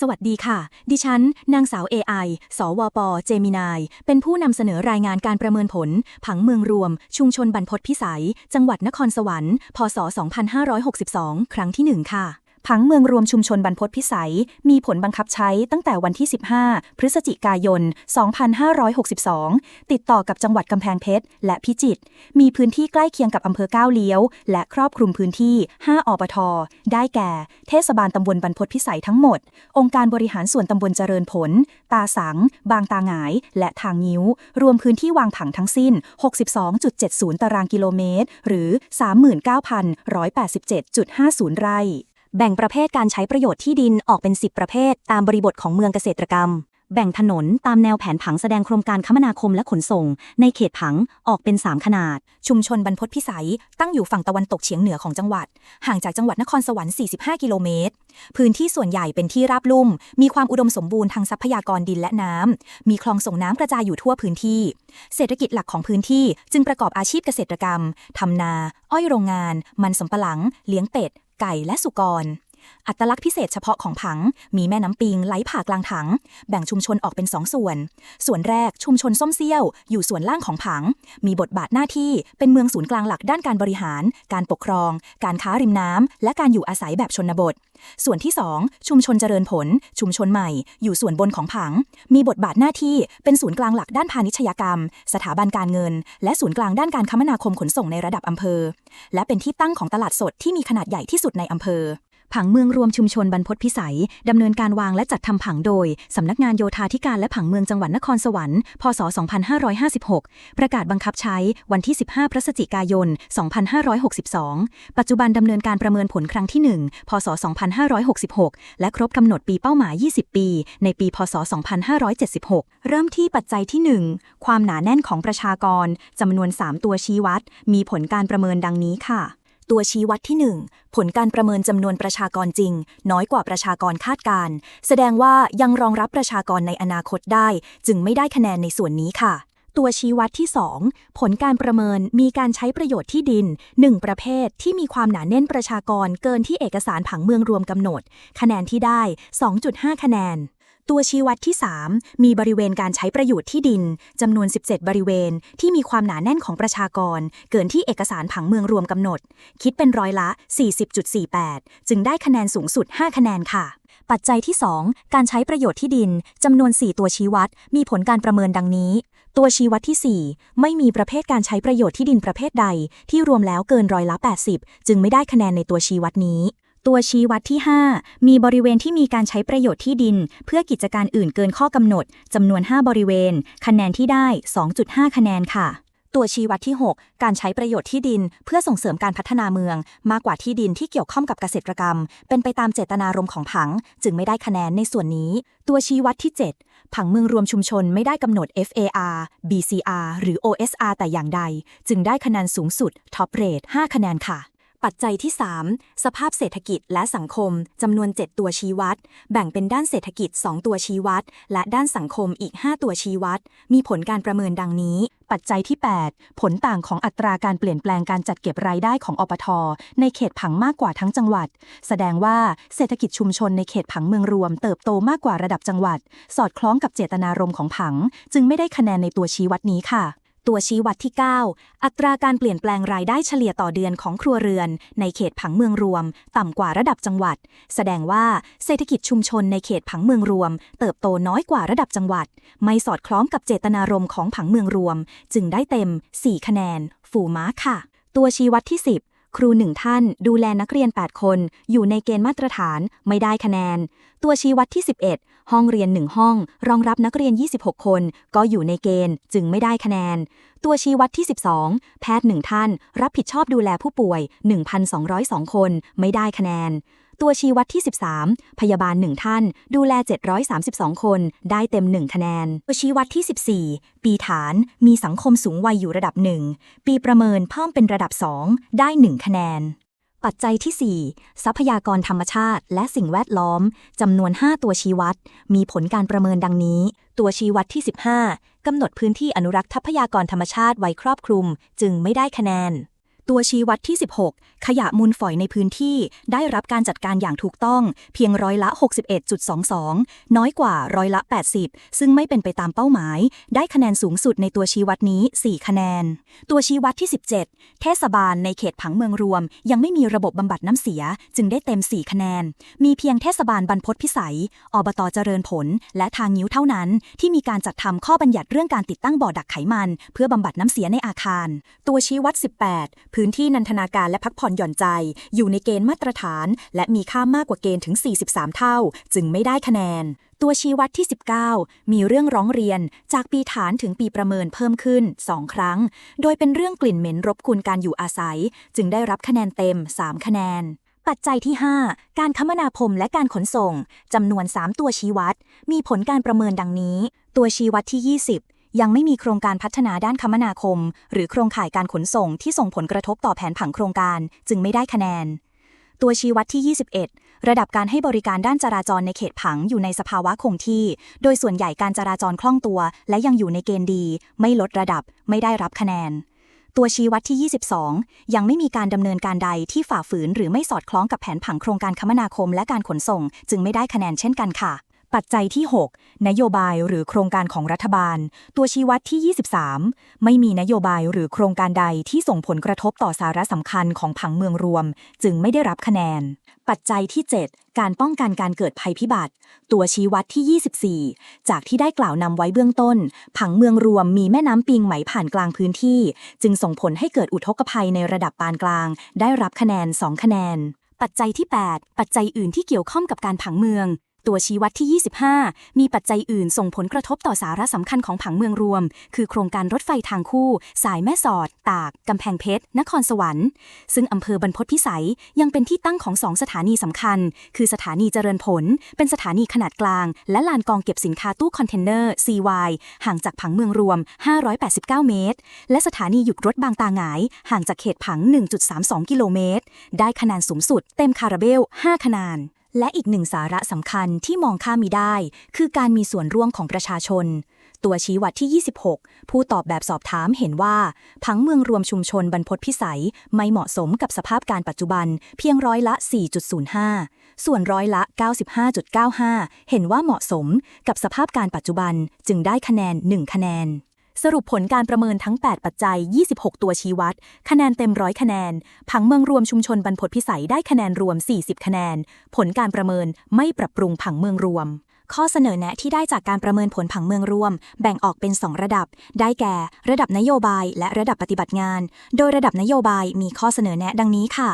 สวัสดีค่ะ ดิฉัน นางสาว AI สวป เจมินาย เป็นผู้นำเสนอรายงานการประเมินผล ผังเมืองรวม ชุมชนบรรพตพิสัย จังหวัดนครสวรรค์ พศ 2562 ครั้งที่ 1 ค่ะ ผังเมืองรวมชุมชนบรรพตพิสัย มีผลบังคับใช้ตั้งแต่วันที่ 15 พฤศจิกายน 2562 ติดต่อกับจังหวัดกำแพงเพชร และพิจิตร มีพื้นที่ใกล้เคียงกับอำเภอก้าวเลี้ยว และครอบคลุมพื้นที่ 5 อปท ได้แก่ เทศบาลตำบลบรรพตพิสัยทั้งหมด องค์การบริหารส่วนตำบลเจริญผล ตาสัง บางตาหงาย และทางนิ้ว รวมพื้นที่วางผังทั้งสิ้น 62.70 ตารางกิโลเมตร หรือ 39,187.50 ไร่ แบ่งประเภทการใช้ประโยชน์ที่ดินออกเป็น 10 ประเภท ตามบริบทของเมืองเกษตรกรรม แบ่งถนนตามแนวแผนผังแสดงโครงการคมนาคมและขนส่ง ในเขตผังออกเป็น 3 ขนาด ชุมชนบรรพตพิสัย ตั้งอยู่ฝั่งตะวันตกเฉียงเหนือของจังหวัด ห่างจากจังหวัดนครสวรรค์ 45 กิโลเมตร พื้นที่ส่วนใหญ่เป็นที่ราบลุ่ม มีความอุดมสมบูรณ์ทางทรัพยากรดินและน้ำ มีคลองส่งน้ำกระจายอยู่ทั่วพื้นที่ เศรษฐกิจหลักของพื้นที่จึงประกอบอาชีพเกษตรกรรมทำนา อ้อยโรงงาน มันสำปะหลัง เลี้ยงเป็ด ไก่และสุกร อัตลักษณ์พิเศษเฉพาะของผัง มีแม่น้ำปิงไหลผ่ากลางถัง แบ่งชุมชนออกเป็นสองส่วน ส่วนแรกชุมชนส้มเซี่ยว อยู่ส่วนล่างของผัง มีบทบาทหน้าที่เป็นเมืองศูนย์กลางหลักด้านการบริหาร การปกครอง การค้าริมน้ำและการอยู่อาศัยแบบชนบท ส่วนที่ 2 ชุมชนเจริญผล ชุมชนใหม่ อยู่ส่วนบนของผัง มีบทบาทหน้าที่เป็นศูนย์กลางหลักด้านพาณิชยกรรม สถาบันการเงิน และศูนย์กลางด้านการคมนาคมขนส่งในระดับอำเภอ และเป็นที่ตั้งของตลาดสดที่มีขนาดใหญ่ที่สุดในอำเภอ ผังเมืองรวมชุมชนบรรพตพิสัย ดำเนินการวางและจัดทำผังโดย สำนักงานโยธาธิการและผังเมืองจังหวัดนครสวรรค์ พศ 2556 ประกาศบังคับใช้วันที่ 15 พฤศจิกายน 2562 ปัจจุบันดำเนินการประเมินผลครั้งที่ 1 พศ 2566 และครบกำหนดปีเป้าหมาย 20 ปี ในปี พศ 2576 เริ่มที่ปัจจัยที่ 1 ความหนาแน่นของประชากรจำนวน 3 ตัวชี้วัด มีผลการประเมินดังนี้ค่ะ ตัวชี้วัดที่ 1 ผลการประเมินจำนวนประชากรจริง น้อยกว่าประชากรคาดการ์แสดงว่ายังรองรับประชากรในอนาคตได้ จึงไม่ได้คะแนนในส่วนนี้ค่ะตัวชี้วัดที่ 2 ผลการประเมินมีการใช้ประโยชน์ที่ดิน 1 ประเภทที่มีความหนาแน่นประชากรเกินที่เอกสารผังเมืองรวมกำหนด คะแนนที่ได้ 2.5 คะแนน ตัวชี้วัดที่ 3 มีบริเวณการใช้ประโยชน์ที่ดินจำนวน 17 บริเวณที่มีความหนาแน่นของประชากร เกินที่เอกสารผังเมืองรวมกำหนด คิดเป็นร้อยละ 40.48 จึงได้คะแนนสูงสุด 5 คะแนนค่ะ ปัจจัยที่ 2 การใช้ประโยชน์ที่ดินจำนวน 4 ตัวชี้วัด มีผลการประเมินดังนี้ ตัวชี้วัดที่ 4 ไม่มีประเภทการใช้ประโยชน์ที่ดินประเภทใด ที่รวมแล้วเกินร้อยละ 80 จึงไม่ได้คะแนนในตัวชี้วัดนี้ ตัวชี้วัดที่ 5 มีบริเวณที่มีการใช้ประโยชน์ที่ดิน เพื่อกิจการอื่นเกินข้อกำหนดจำนวน 5 บริเวณ คะแนนที่ได้ 2.5 คะแนนค่ะ ตัวชี้วัดที่ 6 การใช้ประโยชน์ที่ดิน เพื่อส่งเสริมการพัฒนาเมือง มากกว่าที่ดินที่เกี่ยวข้องกับเกษตรกรรม เป็นไปตามเจตนารมณ์ของผัง จึงไม่ได้คะแนนในส่วนนี้ ตัวชี้วัดที่ 7ผังเมืองรวมชุมชนไม่ได้กำหนด FAR BCR หรือ OSR แต่อย่างใด จึงได้คะแนนสูงสุด Top Rate 5คะแนนค่ะ ปัจจัยที่ 3 สภาพเศรษฐกิจและสังคมจำนวน 7 ตัวชี้วัด แบ่งเป็นด้านเศรษฐกิจ 2 ตัวชี้วัด และด้านสังคมอีก 5 ตัวชี้วัด มีผลการประเมินดังนี้ ปัจจัยที่ 8 ผลต่างของอัตราการเปลี่ยนแปลงการจัดเก็บรายได้ของอปท ในเขตผังมากกว่าทั้งจังหวัด แสดงว่าเศรษฐกิจชุมชนในเขตผังเมืองรวม เติบโตมากกว่าระดับจังหวัด สอดคล้องกับเจตนารมณ์ของผัง จึงไม่ได้คะแนนในตัวชี้วัดนี้ค่ะ ตัวชี้วัดที่ 9 อัตราการเปลี่ยนแปลงรายได้เฉลี่ยต่อเดือนของครัวเรือน ในเขตผังเมืองรวม ต่ำกว่าระดับจังหวัด แสดงว่าเศรษฐกิจชุมชนในเขตผังเมืองรวม เติบโตน้อยกว่าระดับจังหวัด ไม่สอดคล้องกับเจตนารมณ์ของผังเมืองรวม จึงได้เต็ม 4 คะแนน ฝูม้าค่ะ ตัวชี้วัดที่ 10 ครูหนึ่งท่านดูแลนักเรียน 8 คน อยู่ในเกณฑ์มาตรฐานไม่ได้คะแนน ตัวชี้วัดที่ 11 ห้องเรียน 1 ห้อง รองรับนักเรียน 26 คน ก็อยู่ในเกณฑ์จึงไม่ได้คะแนน ตัวชี้วัดที่ 12 แพทย์หนึ่งท่าน รับผิดชอบดูแลผู้ป่วย 1,202 คน ไม่ได้คะแนน ตัวชี้วัดที่ 13 พยาบาล 1 ท่าน ดูแล 732 คน ได้เต็ม 1 คะแนน ตัวชี้วัดที่ 14 ปีฐาน มีสังคมสูงวัยอยู่ระดับ 1 ปีประเมินเพิ่มเป็นระดับ 2 ได้ 1 คะแนน ปัจจัยที่ 4 ทรัพยากรธรรมชาติ และสิ่งแวดล้อมจำนวน 5 ตัวชี้วัด มีผลการประเมินดังนี้ ตัวชี้วัดที่ 15กำหนดพื้นที่อนุรักษ์ทรัพยากรธรรมชาติไว้ครอบคลุม จึงไม่ได้คะแนน ตัวชี้วัดที่ 16 ขยะมูลฝอยในพื้นที่ได้รับการจัดการอย่างถูกต้อง เพียงร้อยละ 61.22 น้อยกว่าร้อยละ 80 ซึ่งไม่เป็นไปตามเป้าหมาย ได้คะแนนสูงสุดในตัวชี้วัดนี้ 4 คะแนน ตัวชี้วัดที่ 17 เทศบาลในเขตผังเมืองรวม ยังไม่มีระบบบำบัดน้ำเสีย จึงได้เต็ม 4 คะแนน มีเพียงเทศบาลบรรพตพิสัย อบตเจริญผล และทางนิ้วเท่านั้น ที่มีการจัดทำข้อบัญญัติเรื่องการติดตั้งบ่อดักไขมัน เพื่อบำบัดน้ำเสียในอาคาร ตัวชี้วัด 18พื้นที่นันทนาการและพักผ่อนหย่อนใจ อยู่ในเกณฑ์มาตรฐาน และมีค่ามากกว่าเกณฑ์ถึง 43 เท่า จึงไม่ได้คะแนน ตัวชี้วัดที่ 19 มีเรื่องร้องเรียน จากปีฐานถึงปีประเมินเพิ่มขึ้น 2 ครั้ง โดยเป็นเรื่องกลิ่นเหม็นรบกวนการอยู่อาศัย จึงได้รับคะแนนเต็ม 3 คะแนนปัจจัยที่ 5 การคมนาคมและการขนส่ง จำนวน 3 ตัวชี้วัด มีผลการประเมินดังนี้ ตัวชี้วัดที่ 20 ยังไม่มีโครงการพัฒนาด้านคมนาคม หรือโครงข่ายการขนส่งที่ส่งผลกระทบต่อแผนผังโครงการ จึงไม่ได้คะแนน ตัวชี้วัดที่ 21 ระดับการให้บริการด้านจราจรในเขตผังอยู่ในสภาวะคงที่ โดยส่วนใหญ่การจราจรคล่องตัว และยังอยู่ในเกณฑ์ดี ไม่ลดระดับ ไม่ได้รับคะแนนตัวชี้วัดที่ 22 ยังไม่มีการดำเนินการใดที่ฝ่าฝืนหรือไม่สอดคล้องกับแผนผังโครงการคมนาคมและการขนส่ง จึงไม่ได้คะแนนเช่นกันค่ะ ปัจจัยที่ 6 นโยบายหรือโครงการของรัฐบาล ตัวชี้วัดที่ 23 ไม่มีนโยบายหรือโครงการใดที่ส่งผลกระทบต่อสาระสำคัญของผังเมืองรวม จึงไม่ได้รับคะแนน ปัจจัยที่ 7 การป้องกันการเกิดภัยพิบัติ ตัวชี้วัดที่ 24 จากที่ได้กล่าวนำไว้เบื้องต้น ผังเมืองรวมมีแม่น้ำปิงไหมผ่านกลางพื้นที่ จึงส่งผลให้เกิดอุทกภัยในระดับปานกลาง ได้รับคะแนน 2 คะแนน ปัจจัยที่ 8 ปัจจัยอื่นที่เกี่ยวข้องกับการผังเมือง ตัวชี้วัดที่ 25 มีปัจจัยอื่นส่งผลกระทบต่อสาระสำคัญของผังเมืองรวม คือโครงการรถไฟทางคู่ สายแม่สอด ตาก กำแพงเพชร นครสวรรค์ ซึ่งอำเภอบรรพตพิสัยยังเป็นที่ตั้งของสองสถานีสำคัญ คือสถานีเจริญผล เป็นสถานีขนาดกลาง และลานกองเก็บสินค้าตู้คอนเทนเนอร์ CY ห่างจากผังเมืองรวม 589 เมตร และสถานีหยุดรถบางตาหงาย ห่างจากเขตผัง 1.32 กิโลเมตร ได้คะแนนสูงสุด เต็มคาราเบล 5 คะแนน และอีกหนึ่งสาระสำคัญที่มองข้ามมิได้ คือการมีส่วนร่วมของประชาชน ตัวชี้วัดที่ 26 ผู้ตอบแบบสอบถามเห็นว่า ผังเมืองรวมชุมชนบรรพตพิสัย ไม่เหมาะสมกับสภาพการปัจจุบัน เพียงร้อยละ 4.05 ส่วนร้อยละ 95.95 เห็นว่าเหมาะสมกับสภาพการปัจจุบันจึงได้คะแนน 1 คะแนน สรุปผลการประเมินทั้ง 8 ปัจจัย 26 ตัวชี้วัด คะแนนเต็มร้อยคะแนน ผังเมืองรวมชุมชนบรรพตพิสัยได้คะแนนรวม 40 คะแนน ผลการประเมินไม่ปรับปรุงผังเมืองรวม ข้อเสนอแนะที่ได้จากการประเมินผลผังเมืองรวม แบ่งออกเป็น 2 ระดับ ได้แก่ ระดับนโยบาย และระดับปฏิบัติงาน โดยระดับนโยบายมีข้อเสนอแนะดังนี้ค่ะ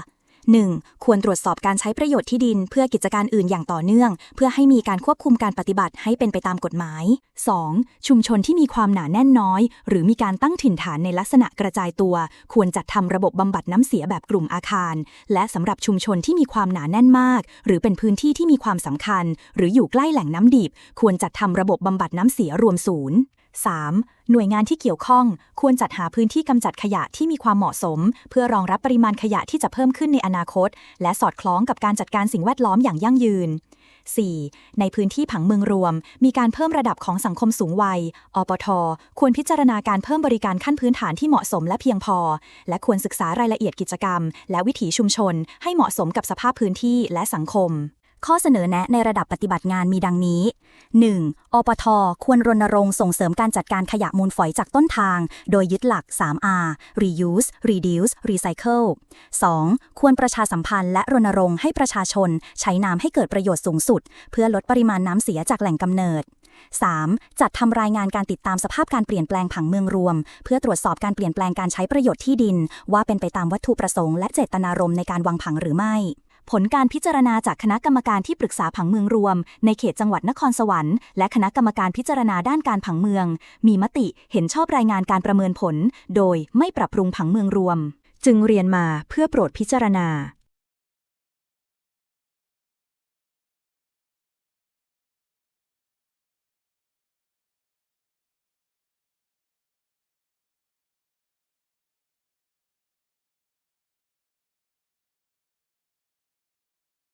1. ควรตรวจสอบการใช้ประโยชน์ที่ดิน เพื่อกิจการอื่นอย่างต่อเนื่อง เพื่อให้มีการควบคุมการปฏิบัติให้เป็นไปตามกฎหมาย 2. ชุมชนที่มีความหนาแน่นน้อย หรือมีการตั้งถิ่นฐานในลักษณะกระจายตัว ควรจัดทำระบบบำบัดน้ำเสียแบบกลุ่มอาคาร และสำหรับชุมชนที่มีความหนาแน่นมาก หรือเป็นพื้นที่ที่มีความสำคัญ หรืออยู่ใกล้แหล่งน้ำดิบ ควรจัดทำระบบบำบัดน้ำเสียรวมศูนย์ 3. หน่วยงานที่เกี่ยวข้อง ควรจัดหาพื้นที่กำจัดขยะที่มีความเหมาะสม เพื่อรองรับปริมาณขยะที่จะเพิ่มขึ้นในอนาคต และสอดคล้องกับการจัดการสิ่งแวดล้อมอย่างยั่งยืน 4. ในพื้นที่ผังเมืองรวม มีการเพิ่มระดับของสังคมสูงวัย อปท ควรพิจารณาการเพิ่มบริการขั้นพื้นฐานที่เหมาะสมและเพียงพอ และควรศึกษารายละเอียดกิจกรรม และวิถีชุมชน ให้เหมาะสมกับสภาพพื้นที่และสังคม ข้อเสนอแนะในระดับปฏิบัติงานมีดังนี้ 1. อปท ควรรณรงค์ส่งเสริมการจัดการขยะมูลฝอยจากต้นทาง โดยยึดหลัก 3R reuse reduce recycle 2. ควรประชาสัมพันธ์และรณรงค์ให้ประชาชน ใช้น้ำให้เกิดประโยชน์สูงสุด เพื่อลดปริมาณน้ำเสียจากแหล่งกำเนิด 3. จัดทำรายงานการติดตามสภาพการเปลี่ยนแปลงผังเมืองรวม เพื่อตรวจสอบการเปลี่ยนแปลงการใช้ประโยชน์ที่ดิน ว่าเป็นไปตามวัตถุประสงค์และเจตนารมณ์ในการวางผังหรือไม่ ผลการพิจารณาจากคณะกรรมการที่ปรึกษาผังเมืองรวม ในเขตจังหวัดนครสวรรค์และคณะกรรมการพิจารณาด้านการผังเมือง มีมติเห็นชอบรายงานการประเมินผล โดยไม่ปรับปรุงผังเมืองรวม จึงเรียนมาเพื่อโปรดพิจารณา